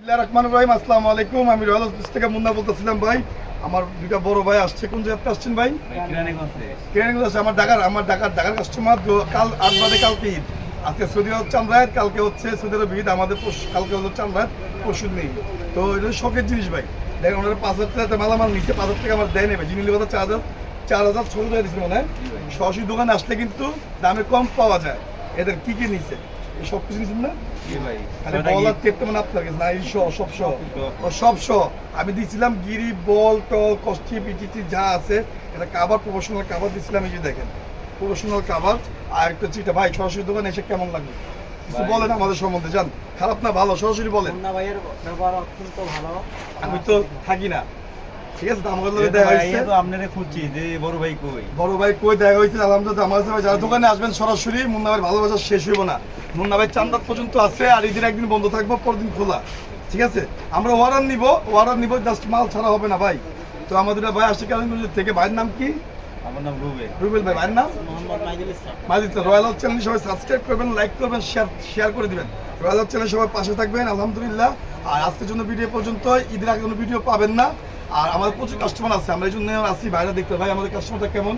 বিল্লাহ রহমান রহিম আসসালামু আলাইকুম। আমি রয়্যাল থেকে মুন্না বলতেছিলাম ভাই। আমার দুইটা বড় ভাই আসছে। কোন জায়গাতে আসছেন ভাই? কেরানীগঞ্জ। আসছে। আমার ঢাকার আমার ঢাকার ঢাকার কাস্টমার কাল আট বাদে কালকে ঈদ। আজকে সৌদি আরব কালকে হচ্ছে সৌদি আরব ঈদ। আমাদের কালকে হলো চান্দ্রায়ত পরশু নেই তো এটা শখের জিনিস ভাই। দেখেন ওনারা পাঁচ হাজার টাকা মালামাল নিচ্ছে। পাঁচ হাজার টাকা আমার দেয় নেবে কথা চার হাজার চার হাজার ছ হাজার দিচ্ছে মনে হয়। সরাসরি দোকানে আসলে কিন্তু দামে কম পাওয়া যায়। এদের কি কি নিচ্ছে সব কিছু না? না আমি দিয়েছিলাম গিরি বল টল কষ্টি পিটিটি যা আছে। এটা কাবার প্রফেশনাল কাবার দিয়েছিলাম এই যে দেখেন। প্রফেশনাল কাবার আর একটা চিটা ভাই সরাসরি দোকানে এসে কেমন লাগবে? কিছু বলেন আমাদের সম্বন্ধে জান খারাপ না ভালো সরাসরি বলেন। মুন্না ভাইয়ের ব্যবহার অত্যন্ত ভালো। আমি তো থাকি না। ঠিক আছে আমার লগে দেখা হয়েছে আপনারে খুঁজছি যে বড় ভাই কই? বড় ভাই কই দেখা আলহামদুলিল্লাহ আমার সাথে যারা দোকানে আসবেন সরাসরি মুন্না ভাই ভালোবাসা শেষ হইব না। মুন্না ভাই চান্দাত পর্যন্ত আছে আর ঈদের একদিন বন্ধ থাকব পরদিন খোলা। ঠিক আছে? আমরা অর্ডার নিব অর্ডার নিব জাস্ট মাল ছাড়া হবে না ভাই। তো আমাদের ভাই আসছে কারণগঞ্জ থেকে ভাইয়ের নাম কি? আমার নাম রুবে রুবেল ভাই ভাইয়ের নাম? Mohammad Maidul Islam. Majid royal house channel সবাই সাবস্ক্রাইব করবেন লাইক করবেন শেয়ার শেয়ার করে দিবেন। রয়্যাল হাউস চ্যানেল সবাই পাশে থাকবেন আলহামদুলিল্লাহ। আর আজকের জন্য ভিডিও পর্যন্ত ঈদের আগে কোনো ভিডিও পাবেন না। আর আমাদের প্রচুর কাস্টমার আছে আমরা এই জন্য আসি বাইরে দেখতে। ভাই আমাদের কাস্টমারটা কেমন?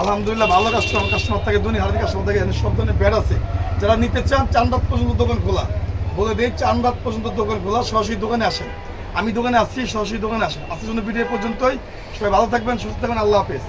আলহামদুলিল্লাহ ভালো কাস্টমার কাস্টমার থাকে ধনী হারাদি কাস্টমার থাকে সব ধরনের ব্যাড আছে। যারা নিতে চান চান রাত পর্যন্ত দোকান খোলা। বলে দিই চান রাত পর্যন্ত দোকান খোলা সরাসরি দোকানে আসেন। আমি দোকানে আসছি সরাসরি দোকানে আসেন। আসার জন্য ভিডিও পর্যন্তই। সবাই ভালো থাকবেন সুস্থ থাকবেন আল্লাহ হাফেজ।